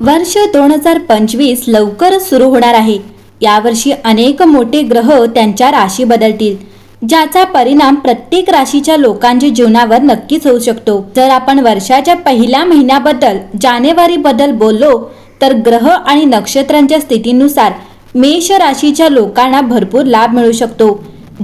वर्ष दोन हजार पंचवीस लवकरच सुरू होणार आहे. यावर्षी अनेक मोठे ग्रह त्यांच्या राशी बदलतील ज्याचा परिणाम प्रत्येक राशीच्या लोकांच्या जीवनावर नक्कीच होऊ शकतो. जर आपण वर्षाच्या पहिल्या महिन्याबद्दल जानेवारी बद्दल बोललो तर ग्रह आणि नक्षत्रांच्या स्थितीनुसार मेष राशीच्या लोकांना भरपूर लाभ मिळू शकतो.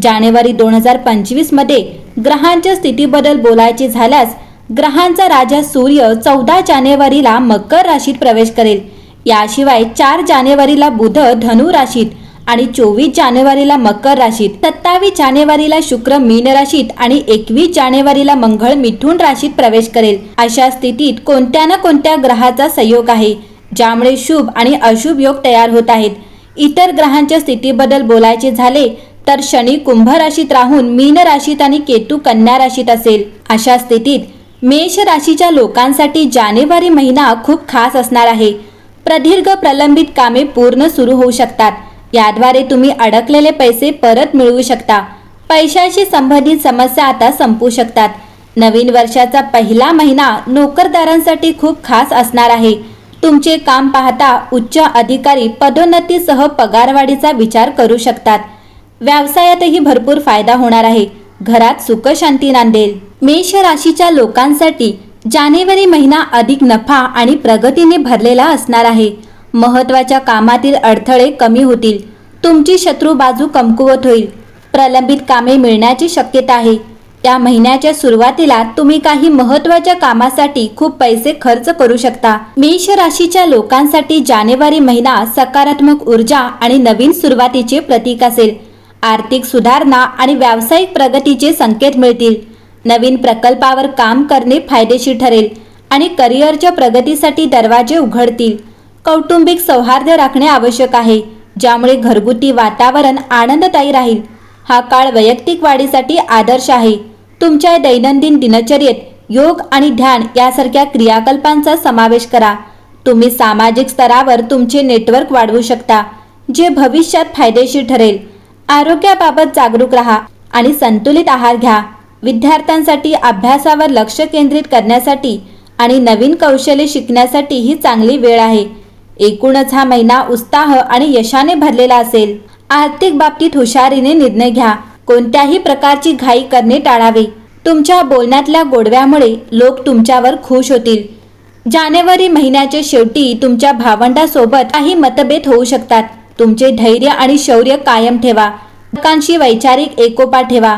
जानेवारी दोन हजार पंचवीसमध्ये ग्रहांच्या स्थितीबद्दल बोलायचे झाल्यास ग्रहांचा राजा सूर्य चौदा जानेवारीला मकर राशीत प्रवेश करेल. याशिवाय चार जानेवारीला बुध धनु राशीत आणि चोवीस जानेवारीला मकर राशीत सत्तावीस जानेवारीला शुक्र मीन राशीत आणि एकवीस जानेवारीला मंगळ मिथुन राशीत प्रवेश करेल. अशा स्थितीत कोणत्या ना कोणत्या ग्रहाचा संयोग आहे ज्यामुळे शुभ आणि अशुभ योग तयार होत आहेत? इतर ग्रहांच्या स्थितीबद्दल बोलायचे झाले तर शनी कुंभ राशीत राहून मीन राशीत आणि केतू कन्या राशीत असेल. अशा स्थितीत मेष राशीच्या लोकांसाठी जानेवारी महिना खूप खास असणार आहे. प्रदीर्घ प्रलंबित कामे पूर्ण सुरू होऊ शकतात. याद्वारे तुम्ही अडकलेले पैसे परत मिळवू शकता. पैशाशी संबंधित समस्या आता संपू शकतात. नवीन वर्षाचा पहिला महिना नोकरदारांसाठी खूप खास असणार आहे. तुमचे काम पाहता उच्च अधिकारी पदोन्नतीसह पगारवाढीचा विचार करू शकतात. व्यवसायातही भरपूर फायदा होणार आहे. घरात सुखशांती नांदेल. मेष राशीच्या लोकांसाठी जानेवारी महिना अधिक नफा आणि प्रगतीने भरलेला असणार आहे. महत्त्वाच्या कामातील अडथळे कमी होतील. तुमची शत्रू बाजू कमकुवत होईल. प्रलंबित कामे मिळण्याची शक्यता आहे. त्या महिन्याच्या सुरुवातीला तुम्ही काही महत्त्वाच्या कामासाठी खूप पैसे खर्च करू शकता. मेष राशीच्या लोकांसाठी जानेवारी महिना सकारात्मक ऊर्जा आणि नवीन सुरुवातीचे प्रतीक असेल. आर्थिक सुधारणा आणि व्यावसायिक प्रगतीचे संकेत मिळतील. नवीन प्रकल्पावर काम करणे फायदेशीर ठरेल आणि करिअरच्या प्रगतीसाठी दरवाजे उघडतील. कौटुंबिक सौहार्द राखणे आवश्यक आहे ज्यामुळे घरगुती वातावरण आनंददायी राहील. हा काळ वैयक्तिक वाढीसाठी आदर्श आहे. तुमच्या दैनंदिन दिनचर्येत योग आणि ध्यान यासारख्या क्रियाकल्पांचा समावेश करा. तुम्ही सामाजिक स्तरावर तुमचे नेटवर्क वाढवू शकता जे भविष्यात फायदेशीर ठरेल. आरोग्याबाबत जागरूक राहा आणि संतुलित आहार घ्या. विद्यार्थ्यांसाठी अभ्यासावर लक्ष केंद्रित करण्यासाठी आणि नवीन कौशल्य शिकण्यासाठी ही चांगली वेळ आहे. एकूणच हा महिना उत्साह आणि यशाने भरलेला असेल. आर्थिक बाबतीत हुशारीने निर्णय घ्या. कोणत्याही प्रकारची घाई करणे टाळावे. तुमच्या बोलण्यातल्या गोडव्यामुळे लोक तुमच्यावर खुश होतील. जानेवारी महिन्याच्या शेवटी तुमच्या भावंडासोबत काही मतभेद होऊ शकतात. तुमचे धैर्य आणि शौर्य कायम ठेवा. लोकांशी वैचारिक एकोपा ठेवा.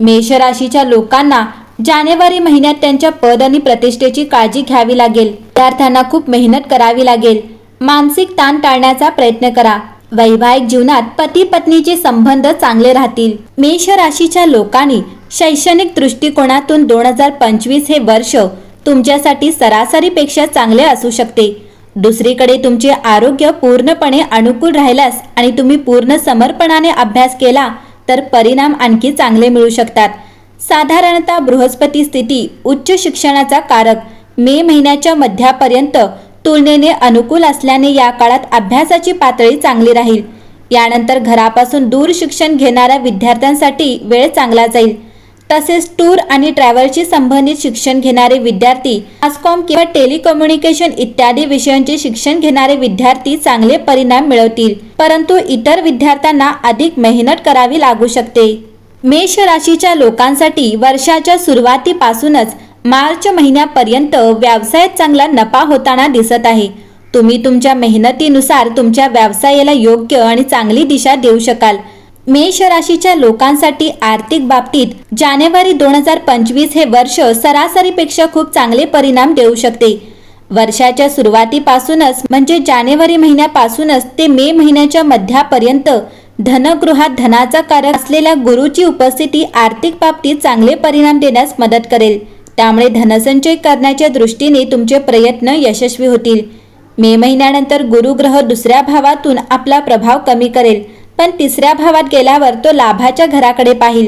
मेष राशीच्या लोकांना जानेवारी महिन्यात त्यांच्या पद आणि प्रतिष्ठेची काळजी घ्यावी लागेल. विद्यार्थ्यांना खूप मेहनत करावी लागेल. मानसिक ताण टाळण्याचा प्रयत्न करा. वैवाहिक जीवनात पती पत्नीचे संबंध चांगले राहतील. मेष राशीच्या लोकांनी शैक्षणिक दृष्टिकोनातून दोन हजार पंचवीस हे वर्ष तुमच्यासाठी सरासरीपेक्षा चांगले असू शकते. दुसरीकडे तुमचे आरोग्य पूर्णपणे अनुकूल राहिल्यास आणि तुम्ही पूर्ण समर्पणाने अभ्यास केला तर परिणाम आणखी चांगले मिळू शकतात. साधारणतः बृहस्पती स्थिती उच्च शिक्षणाचा कारक. मे महिन्याच्या मध्यापर्यंत तुलनेने अनुकूल असल्याने या काळात अभ्यासाची पातळी चांगली राहील. यानंतर घरापासून दूर शिक्षण घेणाऱ्या विद्यार्थ्यांसाठी वेळ चांगला जाईल. तसेच टूर आणि ट्रॅव्हलशी संबंधित शिक्षण घेणारे विद्यार्थी आसकॉम किंवा टेलिकम्युनिकेशन इत्यादी विषयांचे शिक्षण घेणारे विद्यार्थी चांगले परिणाम मिळवतील. परंतु इतर विद्यार्थ्यांना अधिक मेहनत करावी लागू शकते. मेष राशीच्या लोकांसाठी वर्षाच्या सुरुवातीपासूनच मार्च महिन्यापर्यंत व्यवसायात चांगला नफा होताना दिसत आहे. तुम्ही तुमच्या मेहनतीनुसार तुमच्या व्यवसायाला योग्य आणि चांगली दिशा देऊ शकाल. मेष राशीच्या लोकांसाठी आर्थिक बाबतीत जानेवारी दोन हजार पंचवीस हे वर्ष सरासरीपेक्षा खूप चांगले परिणाम देऊ शकते. वर्षाच्या सुरुवातीपासूनच म्हणजे जानेवारी महिन्यापासूनच ते मे महिन्याच्या मध्यापर्यंत धनगृहात धनाचा कारक असलेल्या गुरुची उपस्थिती आर्थिक बाबतीत चांगले परिणाम देण्यास मदत करेल. त्यामुळे धनसंचय करण्याच्या दृष्टीने तुमचे प्रयत्न यशस्वी होतील. मे महिन्यानंतर गुरुग्रह दुसऱ्या भावातून आपला प्रभाव कमी करेल. पण तिसऱ्या भावात गेल्यावर तो लाभाच्या घराकडे पाहिल.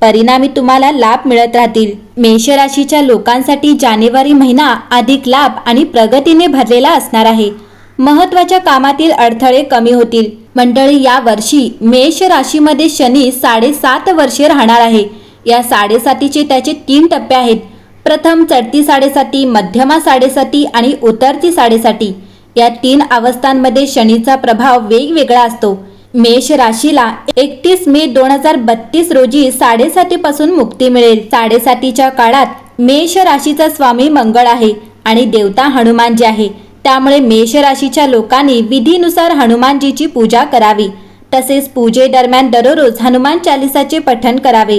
परिणामी तुम्हाला लाभ मिळत राहतील. मेष राशीच्या लोकांसाठी जानेवारी महिना अधिक लाभ आणि प्रगतीने भरलेला असणार आहे. महत्त्वाच्या कामातील अडथळे कमी होतील. मंडळी या वर्षी मेष राशीमध्ये शनी साडेसात वर्षे राहणार आहे. या साडेसातीचे त्याचे तीन टप्पे आहेत. प्रथम चढती साडेसाती मध्यमा साडेसाती आणि उतरती साडेसाती. या तीन अवस्थांमध्ये शनीचा प्रभाव वेगवेगळा असतो. मेष राशीला एकतीस मे दोन हजार बत्तीस रोजी साडेसातीपासून मुक्ती मिळेल. साडेसातीच्या काळात मेष राशीचा स्वामी मंगळ आहे आणि देवता हनुमानजी आहे. त्यामुळे मेष राशीच्या लोकांनी विधीनुसार हनुमानजीची पूजा करावी. तसेच पूजेदरम्यान दररोज हनुमान चालिसाचे पठण करावे.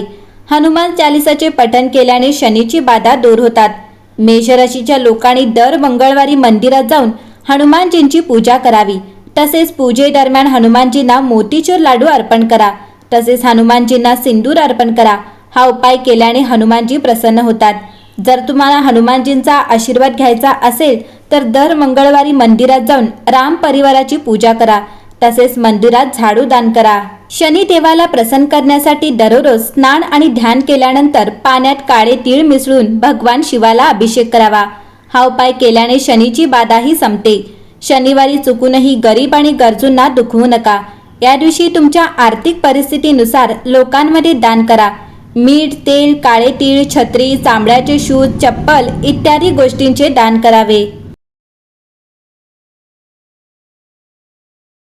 हनुमान चालिसाचे पठण केल्याने शनीची बाधा दूर होतात. मेष राशीच्या लोकांनी दर मंगळवारी मंदिरात जाऊन हनुमानजींची पूजा करावी. तसेच पूजेदरम्यान हनुमानजींना मोतीचूर लाडू अर्पण करा. तसेच हनुमानजींना सिंदूर अर्पण करा. हा उपाय केल्याने हनुमानजी प्रसन्न होतात. जर तुम्हाला हनुमानजींचा आशीर्वाद घ्यायचा असेल तर दर मंगळवारी मंदिरात जाऊन राम परिवाराची पूजा करा. तसेच मंदिरात झाडू दान करा. शनी देवाला प्रसन्न करण्यासाठी दररोज स्नान आणि ध्यान केल्यानंतर पाण्यात काळे तीळ मिसळून भगवान शिवाला अभिषेक करावा. हा उपाय केल्याने शनीची बाधाही संपते. शनिवारी चुकूनही गरीब आणि गरजूंना दुखवू नका. या दिवशी तुमच्या आर्थिक परिस्थितीनुसार लोकांमध्ये दान करा. मीठ तेल काळे तीळ छत्री चांबड्याचे शूज चप्पल इत्यादी गोष्टींचे दान करावे.